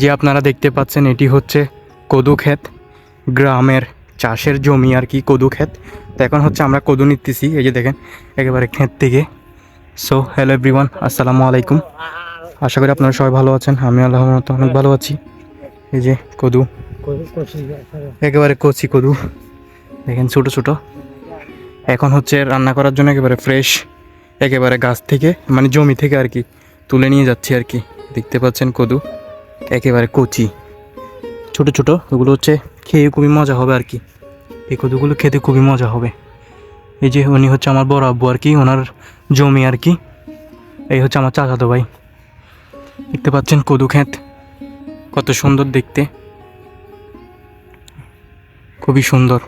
যে আপনারা দেখতে পাচ্ছেন, এটি হচ্ছে কদু ক্ষেত গ্রামের চাষের জমি আর কি কদু ক্ষেত তো এখন হচ্ছে আমরা কদু নিতেছি, এই যে দেখেন, একেবারে ক্ষেত থেকে। সো হ্যালো এভরিওয়ান আসসালামু আলাইকুম। আশা করি আপনারা সবাই ভালো আছেন আমি আল্লাহর মতো অনেক ভালো আছি। এই যে কদু, একেবারে কচি কদু। দেখেন ছোট ছোট। এখন হচ্ছে রান্না করার জন্য একেবারে ফ্রেশ একেবারে গাছ থেকে মানে জমি থেকে আর কি, তুলে নিয়ে যাচ্ছি আর কি। দেখতে পাচ্ছেন কদু। একেবারে কচি। ছোট ছোট, ওগুলো হচ্ছে খেয়ে খুবই মজা হবে আর কি। এই কদুগুলো খেতে খুবই মজা হবে। এই যে উনি হচ্ছে আমার বড় আব্বু আর কি, ওনার জমি আর কি। এই হচ্ছে আমার চাচাতো ভাই। দেখতে পাচ্ছেন কদু ক্ষেত। কত সুন্দর দেখতে। খুবই সুন্দর।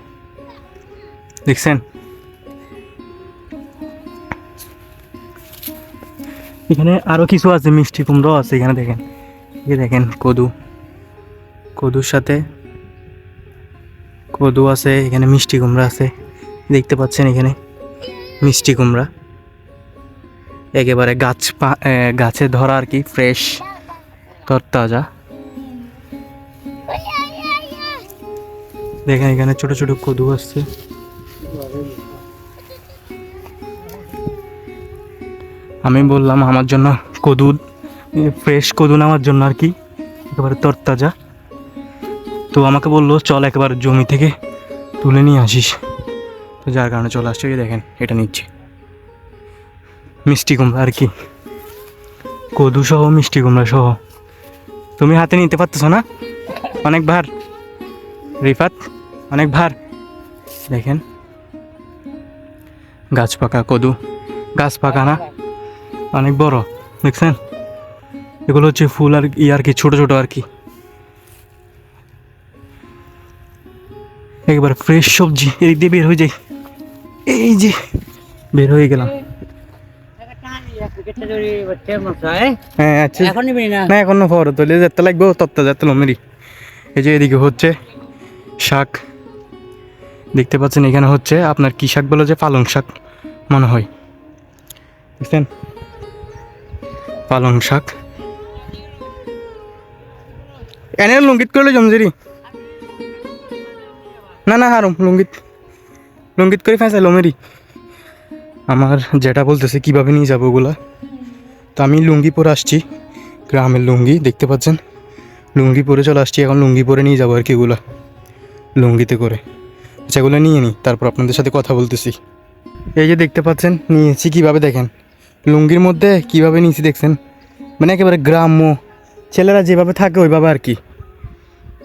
দেখছেন? এখানে আরও কিছু আছে, মিষ্টি কুমড়ো আছে এখানে দেখেন। এই দেখেন কদু। কদুর সাথে কদু আছে, এখানে মিষ্টি কুমড়া আছে। দেখতে পাচ্ছেন এখানে মিষ্টি কুমড়া। একেবারে গাছ গাছে ধরা আর কি ফ্রেশ তরতাজা। দেখেন এখানে ছোট ছোট কদু আসছে। আমি বললাম আমার জন্য কদু ফ্রেশ কদু নেওয়ার জন্য আর কি, একেবারে তরতাজা। তো আমাকে বলল, চল একেবারে জমি থেকে তুলে নিয়ে আসিস। তো যার কারণে চলে আসছে, এই দেখেন, এটা নিচ্ছি। মিষ্টি কুমড়া আর কি। কদু সহ, মিষ্টি কুমড়া সহ। তুমি হাতে নিতে পারতেছো না? অনেক ভার। রিফাত, অনেক ভার। দেখেন। গাছ পাকা কদু, গাছ পাকা না, অনেক বড়, দেখছেন? এগুলো হচ্ছে ফুল আর ই আর কি ছোট ছোট আর কি। একবার ফ্রেশ সবজি এদিক দিয়ে বের হয়ে যাই। এই যে বের হয়ে গেলাম। হ্যাঁ আচ্ছা। এখন নিবি না না এখন ফর তোলে যেতে লাগবে তত্ত্ব যেতে লমেরি এই যে এদিকে হচ্ছে শাক। দেখতে পাচ্ছেন এখানে হচ্ছে আপনার কি শাক বলে যে পালং শাক মনে হয়। দেখছেন? পালং শাক। এনে লুঙ্গিত করে করলে জমজেরি না না হারুম লুঙ্গিত। লুঙ্গিত করে ফেঁসাইলো মেরি আমার যেটা বলতেছে কীভাবে নিয়ে যাব ওগুলা তো আমি লুঙ্গি পরে আসছি। গ্রামের লুঙ্গি, দেখতে পাচ্ছেন? লুঙ্গি পরে চলে আসছি, এখন লুঙ্গি পরে নিয়ে যাব আর কি এগুলা লুঙ্গিতে করে। সেগুলো নিয়ে নিই তারপর আপনাদের সাথে কথা বলতেছি। এই যে দেখতে পাচ্ছেন, নিয়েছি, কীভাবে দেখেন? লুঙ্গির মধ্যে কীভাবে নিয়েছি দেখছেন? মানে একেবারে গ্রাম্য, ছেলেরা যেভাবে থাকে ওইভাবে আর কি।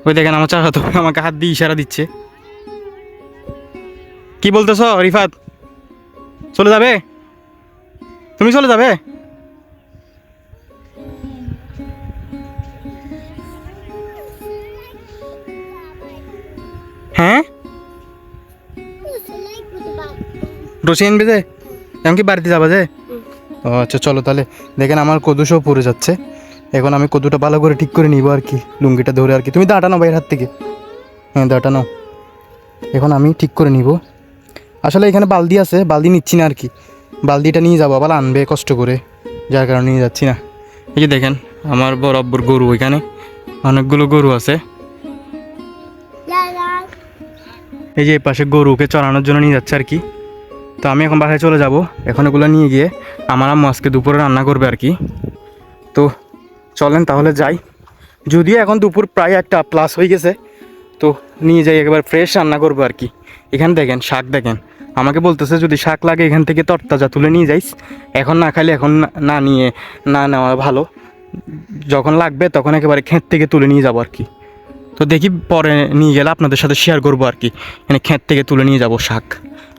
ওই দেখেন আমার চাচা তো আমাকে হাত দিয়ে ইশারা দিচ্ছে। কি বলতেছ রিফাত? চলে যাবে? তুমি চলে যাবে? হ্যাঁ? রসি আনবে যে? এখন কি বাড়িতে যাবা যে? ও আচ্ছা চলো তাহলে। দেখেন আমার কদুসও পড়ে যাচ্ছে। এখন আমি কদুটা ভালো করে ঠিক করে নিব আর কি, লুঙ্গিটা ধরে আর কি। তুমি দাঁটা নাও বাইরের হাত থেকে। হ্যাঁ দাঁটা নাও। এখন আমি ঠিক করে নিব। আসলে এখানে বালদি আছে বালদি নিচ্ছি না আর কি। বালদিটা নিয়ে যাব, আবার আনবে কষ্ট করে, যার কারণে নিয়ে যাচ্ছি না। এই যে দেখেন, আমার বরাবর গরু ওইখানে। অনেকগুলো গরু আছে। এই যে পাশে গরুকে চড়ানোর জন্য নিয়ে যাচ্ছে আর কি। তো আমি এখন বাসায় চলে যাব। এখন এগুলো নিয়ে গিয়ে আমার আম্মু আজকে দুপুরে রান্না করবে আর কি। তো চলেন তাহলে যাই। যদিও এখন দুপুর প্রায় একটা প্লাস হয়ে গেছে, তো নিয়ে যাই, একবার ফ্রেশ রান্না করব আর কি। এখানে দেখেন, শাক দেখেন। আমাকে বলতেছে যদি শাক লাগে এখান থেকে তরতাজা তুলে নিয়ে যাইস। এখন না খাইলে এখন না- নিয়ে, না নেওয়া ভালো। যখন লাগবে তখন একেবারে ক্ষেত থেকে তুলে নিয়ে যাব আর কি। তো দেখি পরে নিয়ে গেলে আপনাদের সাথে শেয়ার করব আর কি। এখানে ক্ষেত থেকে তুলে নিয়ে যাব শাক।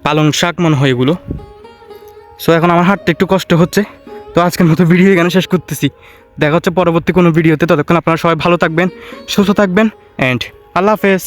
পালং শাক মনে হয় এগুলো। সো এখন আমার হাঁটতে একটু কষ্ট হচ্ছে। তো আজকের মতো ভিডিও এখানে শেষ করতেছি। দেখা হচ্ছে পরবর্তী কোনো ভিডিওতে। ততক্ষণ আপনারা সবাই ভালো থাকবেন, সুস্থ থাকবেন অ্যান্ড আল্লাহ হাফেজ।